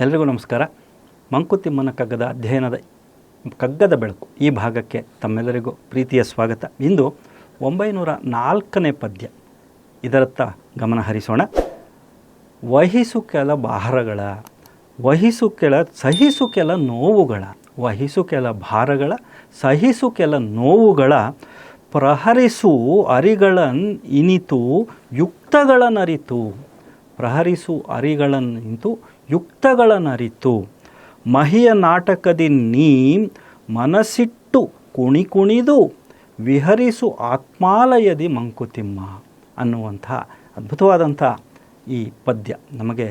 ಎಲ್ರಿಗೂ ನಮಸ್ಕಾರ. ಮಂಕುತಿಮ್ಮನ ಕಗ್ಗದ ಅಧ್ಯಯನದ, ಕಗ್ಗದ ಬೆಳಕು ಈ ಭಾಗಕ್ಕೆ ತಮ್ಮೆಲ್ಲರಿಗೂ ಪ್ರೀತಿಯ ಸ್ವಾಗತ. ಇಂದು ಒಂಬೈನೂರ ನಾಲ್ಕನೇ ಪದ್ಯ. ಇದರತ್ತ ಗಮನ ಹರಿಸೋಣ. ವಹಿಸು ಕೆಲ ಭಾರಗಳ, ವಹಿಸು ಕೆಲ, ಸಹಿಸು ಕೆಲ ನೋವುಗಳ, ವಹಿಸು ಕೆಲ ಭಾರಗಳ, ಸಹಿಸು ಕೆಲ ನೋವುಗಳ, ಪ್ರಹರಿಸು ಅರಿಗಳನ್ ಇನಿತು ಯುಕ್ತಗಳನ್ನರಿತು ಪ್ರಹರಿಸು ಅರಿಗಳನ್ನಿಂತು ಯುಕ್ತಗಳನ್ನರಿತು ಮಹಿಯ ನಾಟಕದಿ ನೀ ಮನಸ್ಸಿಟ್ಟು ಕುಣಿ ಕುಣಿದು ವಿಹರಿಸು ಆತ್ಮಾಲಯದಿ ಮಂಕುತಿಮ್ಮ ಅನ್ನುವಂಥ ಅದ್ಭುತವಾದಂಥ ಈ ಪದ್ಯ. ನಮಗೆ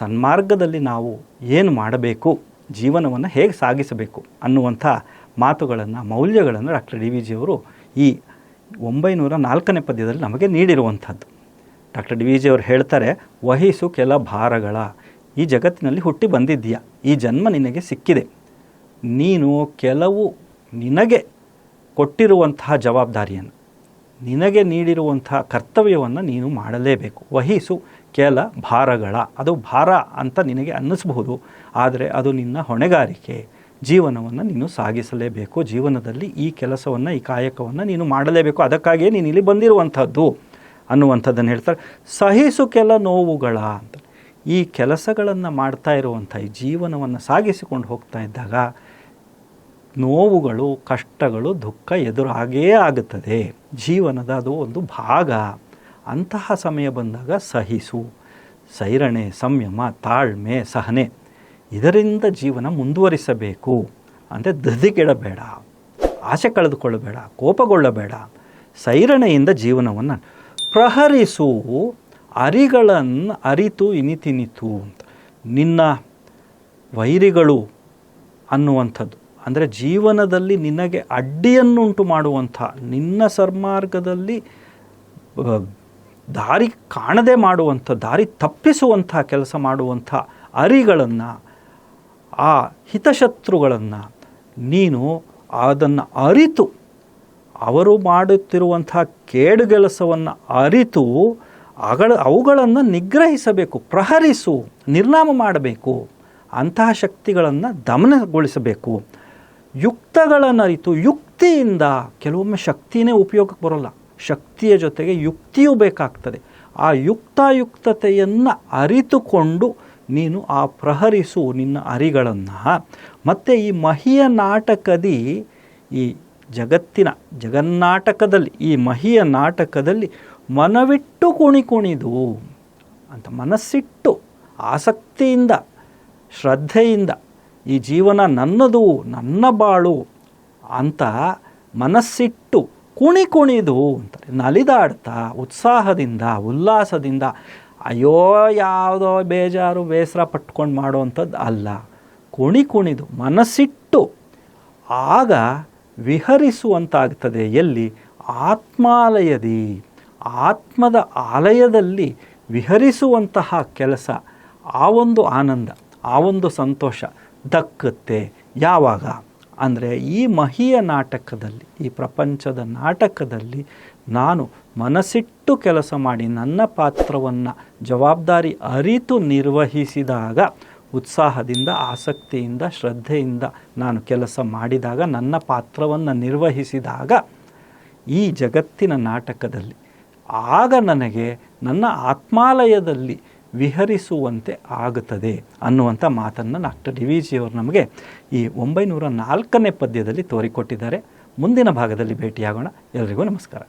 ಸನ್ಮಾರ್ಗದಲ್ಲಿ ನಾವು ಏನು ಮಾಡಬೇಕು, ಜೀವನವನ್ನು ಹೇಗೆ ಸಾಗಿಸಬೇಕು ಅನ್ನುವಂಥ ಮಾತುಗಳನ್ನು, ಮೌಲ್ಯಗಳನ್ನು ಡಾಕ್ಟರ್ ಡಿ ವಿ ಜಿಯವರು ಈ ಒಂಬೈನೂರ ನಾಲ್ಕನೇ ಪದ್ಯದಲ್ಲಿ ನಮಗೆ ನೀಡಿರುವಂಥದ್ದು. ಡಾಕ್ಟರ್ ಡಿ ವಿ ಜಿಯವರು ಹೇಳ್ತಾರೆ, ವಹಿಸು ಕೆಲ ಭಾರಗಳ. ಈ ಜಗತ್ತಿನಲ್ಲಿ ಹುಟ್ಟಿ ಬಂದಿದ್ದೀಯ? ಈ ಜನ್ಮ ನಿನಗೆ ಸಿಕ್ಕಿದೆ. ನೀನು ಕೆಲವು ನಿನಗೆ ಕೊಟ್ಟಿರುವಂತಹ ಜವಾಬ್ದಾರಿಯನ್ನು, ನಿನಗೆ ನೀಡಿರುವಂತಹ ಕರ್ತವ್ಯವನ್ನು ನೀನು ಮಾಡಲೇಬೇಕು. ವಹಿಸು ಕೆಲ ಭಾರಗಳ. ಅದು ಭಾರ ಅಂತ ನಿನಗೆ ಅನ್ನಿಸ್ಬಹುದು, ಆದರೆ ಅದು ನಿನ್ನ ಹೊಣೆಗಾರಿಕೆ. ಜೀವನವನ್ನು ನೀನು ಸಾಗಿಸಲೇಬೇಕು. ಜೀವನದಲ್ಲಿ ಈ ಕೆಲಸವನ್ನು, ಈ ಕಾಯಕವನ್ನು ನೀನು ಮಾಡಲೇಬೇಕು. ಅದಕ್ಕಾಗಿಯೇ ನೀನು ಇಲ್ಲಿ ಬಂದಿರುವಂಥದ್ದು ಅನ್ನುವಂಥದ್ದನ್ನು ಹೇಳ್ತಾರೆ. ಸಹಿಸು ಕೆಲ ನೋವುಗಳ. ಈ ಕೆಲಸಗಳನ್ನು ಮಾಡ್ತಾ ಇರುವಂಥ ಈ ಜೀವನವನ್ನು ಸಾಗಿಸಿಕೊಂಡು ಹೋಗ್ತಾ ಇದ್ದಾಗ ನೋವುಗಳು, ಕಷ್ಟಗಳು, ದುಃಖ ಎದುರಾಗೇ ಆಗುತ್ತದೆ. ಜೀವನದ ಅದು ಒಂದು ಭಾಗ. ಅಂತಹ ಸಮಯ ಬಂದಾಗ ಸಹಿಸು, ಸೈರಣೆ, ಸಂಯಮ, ತಾಳ್ಮೆ, ಸಹನೆ ಇದರಿಂದ ಜೀವನ ಮುಂದುವರಿಸಬೇಕು. ಅಂದರೆ ದದಿಗೆಡಬೇಡ ಆಸೆ ಕಳೆದುಕೊಳ್ಳಬೇಡ, ಕೋಪಗೊಳ್ಳಬೇಡ. ಸೈರಣೆಯಿಂದ ಜೀವನವನ್ನು ಪ್ರಹರಿಸು. ಅರಿಗಳನ್ನು ಅರಿತು ಇನಿತಿನಿತು ಅಂತ. ನಿನ್ನ ವೈರಿಗಳು ಅನ್ನುವಂಥದ್ದು. ಅಂದರೆ ಜೀವನದಲ್ಲಿ ನಿನಗೆ ಅಡ್ಡಿಯನ್ನುಂಟು ಮಾಡುವಂಥ, ನಿನ್ನ ಸರ್ಮಾರ್ಗದಲ್ಲಿ ದಾರಿ ಕಾಣದೆ ಮಾಡುವಂಥ, ದಾರಿ ತಪ್ಪಿಸುವಂಥ ಕೆಲಸ ಮಾಡುವಂಥ ಅರಿಗಳನ್ನು, ಆ ಹಿತಶತ್ರುಗಳನ್ನು ನೀನು ಅದನ್ನು ಅರಿತು. ಅವರು ಮಾಡುತ್ತಿರುವಂಥ ಕೇಡುಗೆಲಸವನ್ನು ಅರಿತು ಅಗಳ ಅವುಗಳನ್ನು ನಿಗ್ರಹಿಸಬೇಕು, ಪ್ರಹರಿಸು, ನಿರ್ನಾಮ ಮಾಡಬೇಕು, ಅಂತಹ ಶಕ್ತಿಗಳನ್ನು ದಮನಗೊಳಿಸಬೇಕು. ಯುಕ್ತಗಳನ್ನು ಅರಿತು ಯುಕ್ತಿಯಿಂದ ಕೆಲವೊಮ್ಮೆ ಶಕ್ತಿನೇ ಉಪಯೋಗಕ್ಕೆ ಬರೋಲ್ಲ. ಶಕ್ತಿಯ ಜೊತೆಗೆ ಯುಕ್ತಿಯೂ ಬೇಕಾಗ್ತದೆ. ಆ ಯುಕ್ತಾಯುಕ್ತತೆಯನ್ನು ಅರಿತುಕೊಂಡು ನೀನು ಆ ಪ್ರಹರಿಸು ನಿನ್ನ ಅರಿಗಳನ್ನು. ಮತ್ತು ಈ ಮಹಿಯ ನಾಟಕದಿ ಈ ಜಗತ್ತಿನ ಜಗನ್ನಾಟಕದಲ್ಲಿ, ಈ ಮಹಿಯ ನಾಟಕದಲ್ಲಿ ಮನವಿಟ್ಟು ಕುಣಿ ಕುಣಿದು ಅಂತ ಮನಸ್ಸಿಟ್ಟು ಆಸಕ್ತಿಯಿಂದ, ಶ್ರದ್ಧೆಯಿಂದ ಈ ಜೀವನ ನನ್ನದು, ನನ್ನ ಬಾಳು ಅಂತ ಮನಸ್ಸಿಟ್ಟು ಕುಣಿ ಕುಣಿದು ಅಂತಾರೆ ನಲಿದಾಡ್ತಾ, ಉತ್ಸಾಹದಿಂದ, ಉಲ್ಲಾಸದಿಂದ ಅಯ್ಯೋ ಯಾವುದೋ ಬೇಜಾರು, ಬೇಸರ ಪಟ್ಕೊಂಡು ಮಾಡೋವಂಥದ್ದು ಅಲ್ಲ. ಕುಣಿ ಕುಣಿದು, ಮನಸ್ಸಿಟ್ಟು ಆಗ ವಿಹರಿಸುವಂತಾಗ್ತದೆ. ಎಲ್ಲಿ? ಆತ್ಮಾಲಯದಿ. ಆತ್ಮದ ಆಲಯದಲ್ಲಿ ವಿಹರಿಸುವಂತಹ ಕೆಲಸ, ಆ ಒಂದು ಆನಂದ, ಆ ಒಂದು ಸಂತೋಷ ದಕ್ಕುತ್ತೆ ಯಾವಾಗ? ಅಂದರೆ ಈ ಮಹಿಯ ನಾಟಕದಲ್ಲಿ, ಈ ಪ್ರಪಂಚದ ನಾಟಕದಲ್ಲಿ ನಾನು ಮನಸ್ಸಿಟ್ಟು ಕೆಲಸ ಮಾಡಿ ನನ್ನ ಪಾತ್ರವನ್ನು ಜವಾಬ್ದಾರಿ ಅರಿತು ನಿರ್ವಹಿಸಿದಾಗ ಉತ್ಸಾಹದಿಂದ, ಆಸಕ್ತಿಯಿಂದ, ಶ್ರದ್ಧೆಯಿಂದ ನಾನು ಕೆಲಸ ಮಾಡಿದಾಗ, ನನ್ನ ಪಾತ್ರವನ್ನು ನಿರ್ವಹಿಸಿದಾಗ ಈ ಜಗತ್ತಿನ ನಾಟಕದಲ್ಲಿ ಆಗ ನನಗೆ ನನ್ನ ಆತ್ಮಾಲಯದಲ್ಲಿ ವಿಹರಿಸುವಂತೆ ಆಗುತ್ತದೆ ಅನ್ನುವಂಥ ಮಾತನ್ನು ಡಾಕ್ಟರ್ ಡಿ ವಿ ಜಿಯವರು ನಮಗೆ ಈ ಒಂಬೈನೂರ ನಾಲ್ಕನೇ ಪದ್ಯದಲ್ಲಿ ತೋರಿಕೊಟ್ಟಿದ್ದಾರೆ. ಮುಂದಿನ ಭಾಗದಲ್ಲಿ ಭೇಟಿಯಾಗೋಣ. ಎಲ್ರಿಗೂ ನಮಸ್ಕಾರ.